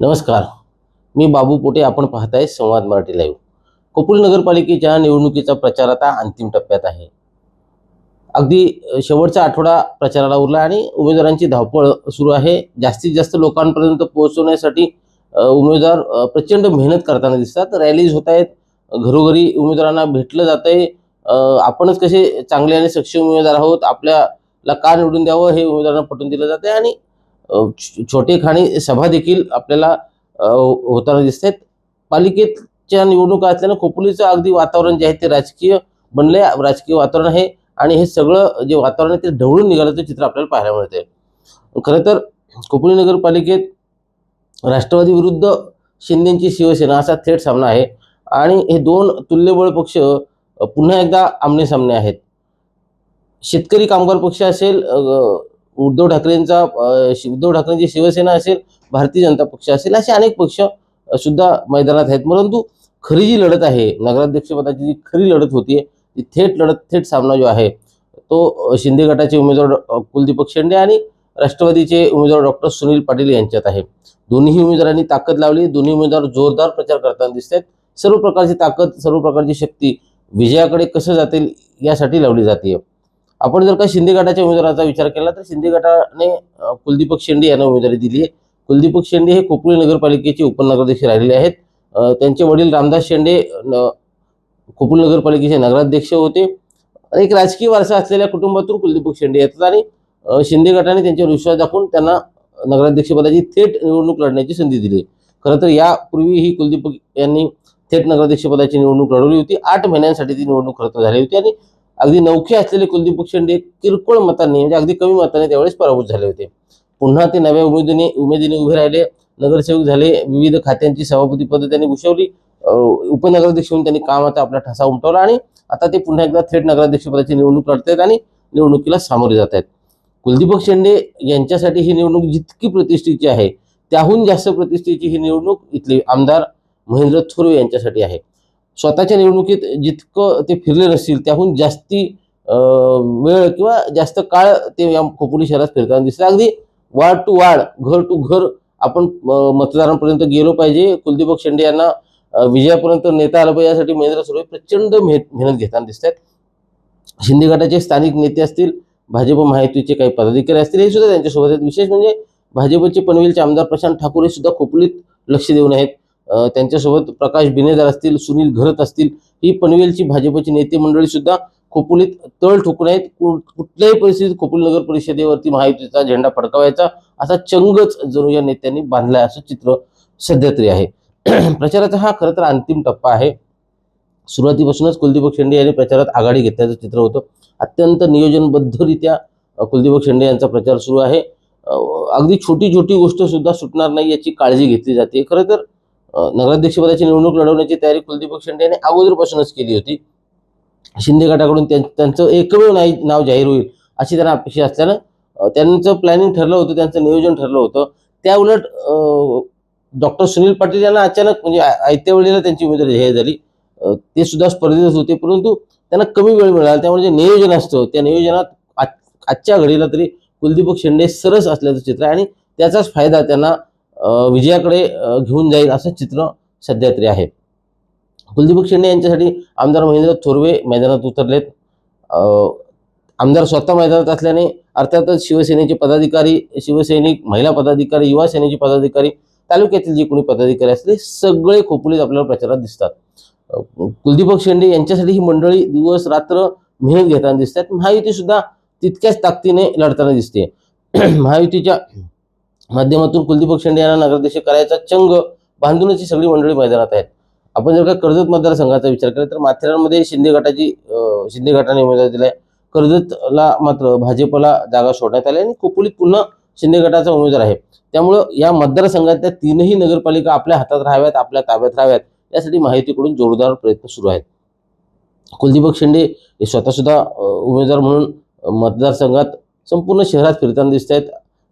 नमस्कार. मी बाबू पोटे आपण पाहताय संवाद मराठी लाईव्ह कोपुल नगरपालिकेच्या निवडणुकीचा प्रचार आता अंतिम टप्प्यात आहे. अगदी शेवटचा आठवडा प्रचाराला उरला आणि उमेदवारांची धावपळ सुरू आहे. जास्तीत जास्त लोकांपर्यंत पोहोचवण्यासाठी उमेदवार प्रचंड मेहनत करताना दिसतात. रॅलीज होत आहेत. घरोघरी उमेदवारांना भेटलं जात आहे आपणच कसे चांगले आणि सक्षम उमेदवार आहोत? आपल्याला का निवडून द्यावं? हे उमेदवारांना पटवून दिलं जाते आणि छोटे खाणी सभा देखील आपल्याला होताना दिसत आहेत पालिकेच्या निवडणुका असल्यानं खोपोलीचं अगदी वातावरण जे आहे ते राजकीय बनले राजकीय वातावरण आहे आणि हे सगळं जे वातावरण आहे ते ढवळून निघाल्याचं चित्र आपल्याला पाहायला मिळते खरं तर खोपोली नगरपालिकेत राष्ट्रवादी विरुद्ध शिंदेची शिवसेना असा थेट सामना आहे आणि हे दोन तुल्यबळ पक्ष पुन्हा एकदा आमने सामने आहेत. शेतकरी कामगार पक्ष असेल उद्धव ठाकरेंचा शि- उद्धव ठाकरेंची शिवसेना असेल भारतीय जनता पक्ष असेल असे अनेक पक्ष सुद्धा मैदानात आहेत. परंतु खरी जी लढत आहे नगराध्यक्षपदाची जी खरी लढत होती ती थेट लढत थेट सामना जो आहे तो शिंदे गटाचे उमेदवार कुलदीपक शेंडे आणि राष्ट्रवादीचे उमेदवार डॉक्टर सुनील पाटील यांच्यात आहे. दोन्ही उमेदवारांनी ताकद लावली दोन्ही उमेदवार जोरदार प्रचार करताना दिसत आहेत. सर्व प्रकारची ताकद सर्व प्रकारची शक्ती विजयाकडे कसं जातील यासाठी लावली जाते आपण जर का शिंदे गटाच्या उमेदवाराचा विचार केला तर शिंदे गटाने कुलदीपक शेंडे यांना उमेदवारी दिली आहे. कुलदीपक शेंडे हे खोपोली नगरपालिकेचे उपनगराध्यक्ष राहिलेले आहेत. त्यांचे वडील रामदास शेंडे न- खोपोली नगरपालिकेचे नगराध्यक्ष होते. एक राजकीय वारसा असलेल्या कुटुंबातून कुलदीपक शेंडे येतात आणि शिंदे गटाने त्यांच्यावर विश्वास दाखवून त्यांना नगराध्यक्षपदाची थेट निवडणूक लढण्याची संधी दिली. खरं तर यापूर्वी ही कुलदीपक यांनी थेट नगराध्यक्षपदाची निवडणूक लढवली होती. आठ महिन्यांसाठी ती निवडणूक खरं तर झाली होती आणि अगदी नौखे असलेले कुलदीपक शेंडे किरकोळ मतांनी म्हणजे अगदी कमी मतांनी त्यावेळेस पराभूत झाले होते. पुन्हा ते नव्या उमेदीने उमेदीने उभे राहिले. नगरसेवक झाले. विविध खात्यांची सभापती पद त्यांनी भूषवली. उपनगराध्यक्ष म्हणून त्यांनी कामाचा आपला ठसा उमटवला आणि आता ते पुन्हा एकदा थेट नगराध्यक्षपदाची निवडणूक लढतायत आणि निवडणुकीला सामोरे जात आहेत. कुलदीपक शेंडे यांच्यासाठी ही निवडणूक जितकी प्रतिष्ठेची आहे त्याहून जास्त प्रतिष्ठेची ही निवडणूक इथले आमदार महेंद्र थोरवे यांच्यासाठी आहे. स्वतःच्या निवडणुकीत जितकं ते फिरले नसतील त्याहून जास्ती वेळ किंवा जास्त काळ ते या खोपोली शहरात फिरताना दिसतं अगदी वार्ड टू वार्ड घर टू घर आपण मतदारांपर्यंत गेलो पाहिजे. कुलदीपक शेंडे यांना विजयापर्यंत नेता आलं पाहिजे यासाठी महेंद्र सुरे प्रचंड मेह- मेहनत घेताना दिसत आहेत शिंदे गटाचे स्थानिक नेते असतील भाजप महायुतीचे काही पदाधिकारी असतील हे सुद्धा त्यांच्यासोबत आहेत. विशेष म्हणजे भाजपचे पनवेलचे आमदार प्रशांत ठाकूर हे सुद्धा खोपलीत लक्ष देऊन आहेत. त्यांच्यासोबत प्रकाश बिनेदार असतील सुनील घरत असतील ही पनवेलची भाजपची नेते मंडळी सुद्धा खोपोलीत तळ ठोकून आहेत. कुठल्याही परिस्थितीत खोपोली नगर परिषदेवरती महायुतीचा झेंडा फडकावायचा असा चंगच जणू या नेत्यांनी बांधला असं चित्र सध्या तरी आहे. प्रचाराचा हा खरं तर अंतिम टप्पा आहे. सुरुवातीपासूनच कुलदीपक शेंडे यांनी प्रचारात आघाडी घेतल्याचं चित्र होतं. अत्यंत नियोजनबद्धरित्या कुलदीप कुलदीपक शेंडे यांचा प्रचार सुरू आहे. अगदी छोटी छोटी गोष्ट सुद्धा सुटणार नाही याची काळजी घेतली जाते. खरं तर नगराध्यक्षपदाची निवडणूक लढवण्याची तयारी कुलदीपक शिंदे यांनी अगोदरपासूनच केली होती. शिंदे गटाकडून त्यां- त्यांचं एकमेव नाही नाव जाहीर होईल अशी त्यांना अपेक्षा असल्यानं त्यांचं प्लॅनिंग ठरलं होतं त्यांचं नियोजन ठरलं होतं. त्या उलट डॉक्टर सुनील पाटील यांना अचानक म्हणजे आयत्या वेळेला त्यांची उमेदवारी जाहीर झाली. ते सुद्धा स्पर्धेतच होते परंतु त्यांना कमी वेळ मिळाला. त्यामुळे जे नियोजन असतं त्या नियोजनात आज- आजच्या घडीला तरी कुलदीपक शेंडे सरस असल्याचं चित्र आहे आणि त्याचाच फायदा त्यांना विजयाकडे घेऊन जाईल असं चित्र सध्या तरी आहे. कुलदीप शिंदे यांच्यासाठी आमदार महेंद्र थोरवे मैदानात उतरलेत. आमदार स्वतः मैदानात असल्याने अर्थातच शिवसेनेचे पदाधिकारी शिवसैनिक महिला पदाधिकारी युवा सेनेचे पदाधिकारी तालुक्यातील जे कोणी पदाधिकारी असतील सगळे खोपलीत आपल्याला प्रचारात दिसतात. कुलदीपक शेंडे यांच्यासाठी ही मंडळी दिवस रात्र मेहनत घेताना दिसतात. महायुती सुद्धा तितक्याच ताकदीने लढताना दिसते. महायुतीच्या माध्यमातून कुलदीपक शेंडे यांना नगराध्यक्ष करायचा चंग बांधूनच ही सगळी मंडळी मैदानात आहेत. आपण जर का कर्जत मतदारसंघाचा विचार केला तर माथेरानमध्ये शिंदे गटाची शिंदे गटाने उमेदवार दिलाय कर्जतला मात्र भाजपला जागा सोडण्यात आली आणि खोपोलीत पुन्हा शिंदे गटाचा उमेदवार आहे. त्यामुळं या मतदारसंघातल्या तीनही नगरपालिका आपल्या हातात राहाव्यात आपल्या ताब्यात राहाव्यात यासाठी माहितीकडून जोरदार प्रयत्न सुरू आहेत. कुलदीपक शिंदे हे स्वतःसुद्धा उमेदवार म्हणून मतदारसंघात संपूर्ण शहरात फिरताना दिसत आहेत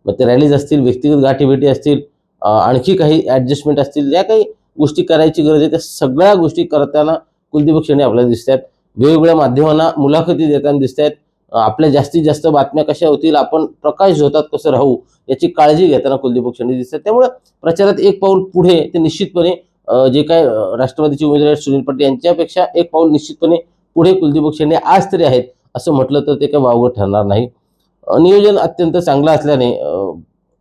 मग ते रॅलीज असतील व्यक्तिगत गाठीभेटी असतील आणखी काही ॲडजस्टमेंट असतील ज्या काही गोष्टी करायची गरज आहे त्या सगळ्या गोष्टी करताना कुलदीप शेंडे आपल्याला दिसत आहेत वेगवेगळ्या माध्यमांना मुलाखती देताना दिसत आहेत आपल्या जास्तीत जास्त बातम्या कशा होतील आपण प्रकाश होतात कसं राहू याची काळजी घेताना कुलदीप शेंडे दिसतात. त्यामुळे प्रचारात एक पाऊल पुढे ते निश्चितपणे जे काय राष्ट्रवादीचे उमेदवार सुनील पाटील यांच्यापेक्षा एक पाऊल निश्चितपणे पुढे कुलदीप शेंडे आज तरी आहेत असं म्हटलं तर ते काही वावगं ठरणार नाही. नियोजन अत्यंत चांगलं असल्याने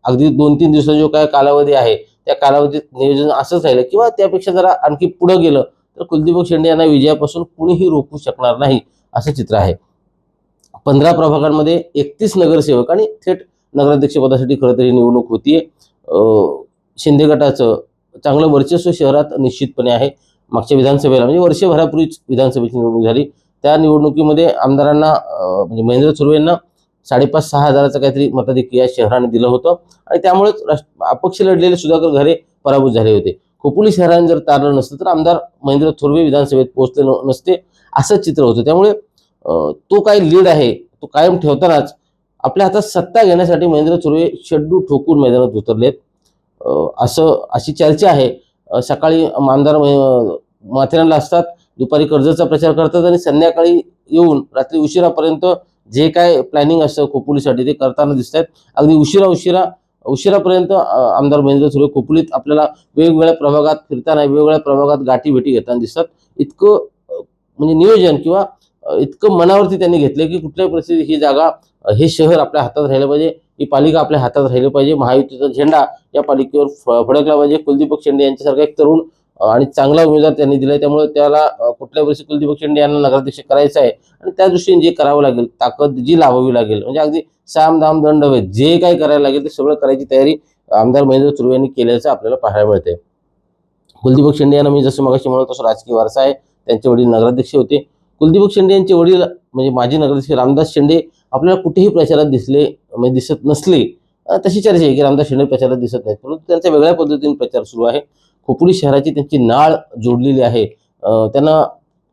अगदी दोन तीन दिवसाचा जो काय कालावधी आहे त्या कालावधीत नियोजन असंच राहिलं. किंवा त्यापेक्षा जरा आणखी पुढं गेलं तर कुलदीप शेंडे यांना विजयापासून कुणीही रोखू शकणार नाही असं चित्र आहे. पंधरा प्रभागांमध्ये एकतीस नगरसेवक आणि थेट नगराध्यक्षपदासाठी खरं तर ही निवडणूक होतीये. शिंदे गटाचं चांगलं वर्चस्व शहरात निश्चितपणे आहे. मागच्या विधानसभेला म्हणजे वर्षभरापूर्वीच विधानसभेची निवडणूक झाली. त्या निवडणुकीमध्ये आमदारांना म्हणजे महेंद्र सुर्वे यांना साडेपाच सहा हजाराचं काहीतरी मताधिक्य या शहराने दिलं होतं. आणि त्यामुळेच राष्ट्र अपक्ष लढलेले सुधाकर घरे पराभूत झाले होते. खोपोली शहराने जर तारलं नसतं तर आमदार महेंद्र थोरवे विधानसभेत पोहोचले नसते असं चित्र होतं. त्यामुळे तो काही लीड आहे तो कायम ठेवतानाच आपल्या हातात सत्ता घेण्यासाठी महेंद्र थोरवे शेड्डू ठोकून मैदानात उतरलेत. असं अशी चर्चा आहे. सकाळी आमदार माथेरानला असतात दुपारी कर्जचा प्रचार करतात आणि संध्याकाळी येऊन रात्री उशिरापर्यंत जे काय प्लॅनिंग असतं खोपोलीसाठी ते करताना दिसत आहेत अगदी उशिरा उशिरा उशिरापर्यंत आमदार महेंद्र सुरे खोपोलीत आपल्याला वेगवेगळ्या प्रभागात फिरताना वेगवेगळ्या प्रभागात गाठी भेटी घेताना दिसतात. इतकं म्हणजे नियोजन किंवा इतकं मनावरती त्यांनी घेतलं की कुठल्याही परिस्थितीत ही जागा हे शहर आपल्या हातात राहिलं पाहिजे ही पालिका आपल्या हातात राहिलं पाहिजे. महायुतीचा झेंडा या पालिकेवर फ- फडकला पाहिजे. कुलदीपक शेंडे यांच्यासारखा एक तरुण आणि चांगला उमेदवार त्यांनी दिलाय. त्यामुळे त्याला कुठल्या वर्षी कुलदीपक शेंडे यांना नगराध्यक्ष करायचं आहे आणि त्या दृष्टीने जे करावं लागेल ताकद जी लावावी लागेल म्हणजे अगदी साम दाम दंड भेद जे काही करायला लागेल ते सगळं करायची तयारी आमदार महेंद्र तुर्वे यांनी केल्याचं आपल्याला पाहायला मिळते कुलदीप शेंडे यांना मी जसं मगाशी म्हणलो तसं राजकीय वारसा आहे. त्यांचे वडील नगराध्यक्ष होते. कुलदीप शेंडे यांचे वडील म्हणजे माजी नगराध्यक्ष रामदास शेंडे आपल्याला कुठेही प्रचारात दिसले म्हणजे दिसत नसले तशी चर्चा आहे की रामदास शेंडे प्रचारात दिसत नाहीत. परंतु त्यांचा वेगळ्या पद्धतीने प्रचार सुरू आहे. खोपोली शहराची त्यांची नाळ जोडलेली आहे. त्यांना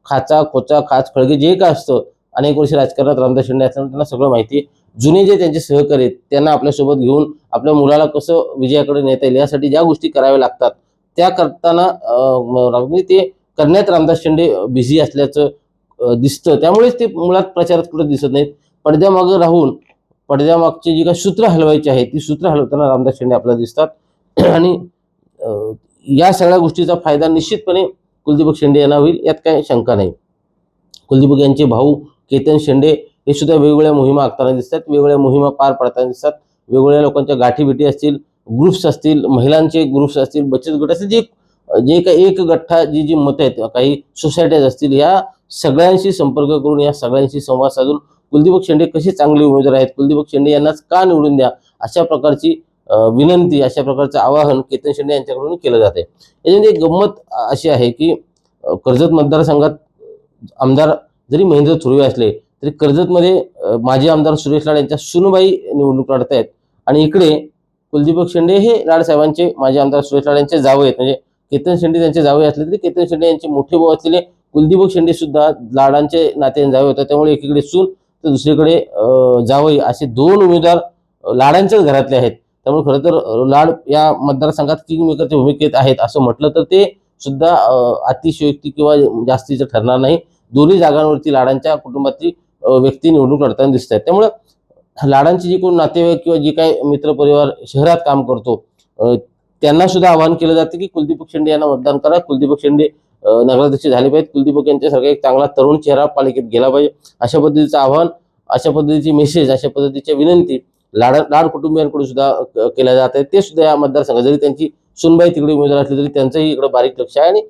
खाचा खोचा खाच खळगे जे काय असतं अनेक वर्ष राजकारणात रामदास शिंदे असल्यामुळे त्यांना सगळं माहिती आहे. जुने जे त्यांचे सहकारी आहेत त्यांना आपल्यासोबत घेऊन आपल्या मुलाला कसं विजयाकडे नेता येईल यासाठी ज्या गोष्टी कराव्या लागतात त्या करताना ते करण्यात रामदास शिंदे बिझी असल्याचं दिसतं. त्यामुळेच ते मुळात प्रचारात कुठं दिसत नाहीत. पडद्यामागं राहून पडद्यामागची जी काही सूत्र हलवायची आहेत ती सूत्र हलवताना रामदास शिंदे आपल्याला दिसतात. आणि या सगळ्या गोष्टीचा फायदा निश्चितपणे कुलदीपक शेंडे यांना होईल यात काही शंका नाही. कुलदीपक यांचे भाऊ केतन शेंडे हे सुद्धा वेगवेगळ्या मोहिमा आखताना दिसतात वेगवेगळ्या मोहिमा पार पाडताना दिसतात. वेगवेगळ्या लोकांच्या गाठीभेटी असतील ग्रुप्स असतील महिलांचे ग्रुप्स असतील बचत गट असतील जे जे काही एक गठ्ठा जी जी मतं आहेत काही सोसायटीज असतील या सगळ्यांशी संपर्क करून या सगळ्यांशी संवाद साधून कुलदीपक शेंडे कसे चांगले उमेदवार आहेत कुलदीपक शेंडे यांनाच का निवडून द्या अशा प्रकारची विनंती अशा प्रकारचं आवाहन केतन शेंडे यांच्याकडून केलं जाते. याच्यामध्ये एक गंमत अशी आहे की कर्जत मतदारसंघात आमदार जरी महेंद्र थुर्वे असले तरी कर्जतमध्ये माजी आमदार सुरेश लाड यांच्या सुनबाई निवडणूक लढत आहेत. आणि इकडे कुलदीपक शेंडे हे लाडसाहेबांचे माजी आमदार सुरेश लाड यांचे जावे आहेत. म्हणजे केतन शेंडे त्यांचे जावे असले तरी केतन शेंडे यांचे मोठे भाऊ असलेले कुलदीपक शेंडे सुद्धा लाडांचे नाते जावे होते. त्यामुळे एकीकडे सून तर दुसरीकडे जावई असे दोन उमेदवार लाडांच्याच घरातले आहेत. त्यामुळे खरं तर लाड या मतदारसंघात किंगमेकरच्या भूमिकेत आहेत असं म्हटलं तर ते सुद्धा अतिशयोक्ती किंवा जास्तीचं ठरणार नाही. दोन्ही जागांवरती लाडांच्या कुटुंबातली व्यक्ती निवडणूक लढताना दिसत आहेत. त्यामुळं लाडांचे जे कोण नातेवाईक किंवा जे काही मित्रपरिवार शहरात काम करतो त्यांना सुद्धा आवाहन केलं जातं की कुलदीप शेंडे यांना मतदान करा. कुलदीप शेंडे नगराध्यक्ष झाले पाहिजेत. कुलदीप यांच्यासारखा एक चांगला तरुण चेहरा पालिकेत गेला पाहिजे. अशा पद्धतीचं आव्हान अशा पद्धतीची मेसेज अशा पद्धतीच्या विनंती लाड लाड कुटुंबियांकडून सुद्धा केल्या जात आहेत. ते सुद्धा या मतदारसंघात जरी त्यांची सुनबाई तिकडे उमेदवार असली तरी त्यांचंही इकडे बारीक लक्ष आहे आणि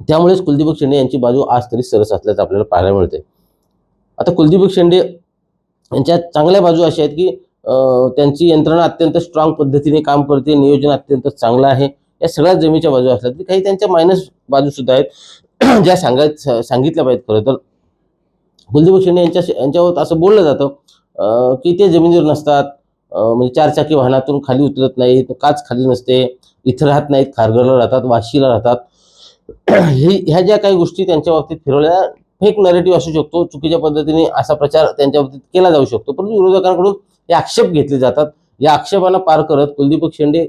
त्यामुळेच कुलदीप शेंडे यांची बाजू आज तरी सरस असल्याचं आपल्याला पाहायला मिळते आता कुलदीप शेंडे यांच्या चांगल्या बाजू अशा आहेत की त्यांची यंत्रणा अत्यंत स्ट्रॉंग पद्धतीने काम करते नियोजन अत्यंत चांगलं आहे. या सगळ्या जमीच्या बाजू असल्या तरी काही त्यांच्या मायनस बाजू सुद्धा आहेत. ज्या सांगाय सांगितल्या पाहिजेत खरं तर. कुलदीप शेंडे यांच्या यांच्यावर असं बोललं जातं की ते जमिनीवर नसतात. म्हणजे चारचाकी वाहनातून खाली उतरत नाहीत काच खाली नसते इथं राहत नाहीत खारघरला राहतात वाशीला राहतात. ही ह्या ज्या काही गोष्टी त्यांच्या बाबतीत फिरवल्या फेक नरेटिव्ह असू शकतो चुकीच्या पद्धतीने असा प्रचार त्यांच्या बाबतीत केला जाऊ शकतो. परंतु विरोधकांकडून हे आक्षेप घेतले जातात. या आक्षेपांना पार करत कुलदीपक शेंडे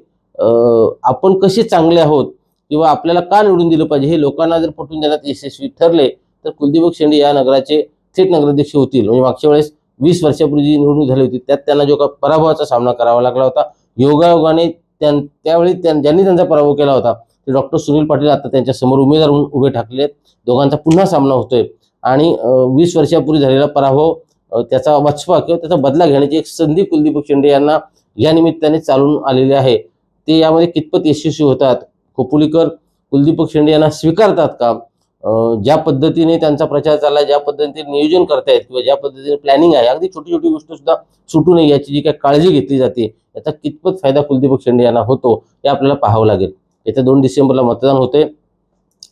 आपण कसे चांगले आहोत किंवा आपल्याला का निवडून दिलं पाहिजे हे लोकांना जर पटवून देण्यात यशस्वी ठरले तर कुलदीपक शेंडे या नगराचे थेट नगराध्यक्ष होतील. म्हणजे मागच्या वेळेस वीस वर्षापूर्वी जी निवडणूक झाली होती त्यात त्यांना जो का पराभवाचा सामना करावा लागला होता. योगायोगाने त्यां त्यावेळी त्यां ज्यांनी त्यांचा पराभव केला होता ते डॉक्टर सुनील पाटील आता त्यांच्यासमोर उमेदवार म्हणून उभे ठाकले. दोघांचा पुन्हा सामना होतोय. आणि वीस वर्षापूर्वी झालेला पराभव त्याचा वचपा किंवा त्याचा बदला घेण्याची एक संधी कुलदीप शिंदे यांना या निमित्ताने चालून आलेली आहे. ते यामध्ये कितपत यशस्वी होतात? खोपुलीकर कुलदीप शेंडे यांना स्वीकारतात का? ज्या पद्धतीने त्यांचा प्रचार चालला ज्या पद्धतीने नियोजन करतायत किंवा ज्या पद्धतीने प्लॅनिंग आहे अगदी छोटी छोटी गोष्ट सुद्धा सुटू नये याची जी काही काळजी घेतली जाते याचा कितपत फायदा कुलदीप शेंडे यांना होतो हे आपल्याला पाहावं लागेल. येत्या दोन डिसेंबरला मतदान होते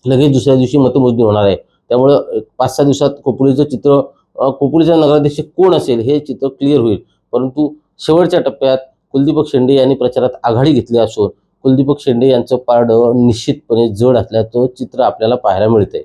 लगेच दुसऱ्या दिवशी मतमोजणी होणार आहे. त्यामुळं एक पाच सहा दिवसात खोपोलीचं चित्र अं, खोपोलीचा नगराध्यक्ष कोण असेल हे चित्र क्लिअर होईल. परंतु शेवटच्या टप्प्यात कुलदीपक शेंडे यांनी प्रचारात आघाडी घेतली असून कुलदीपक शेंडे यांचं पारडं निश्चितपणे जड असल्याचं चित्र आपल्याला पाहायला मिळतंय.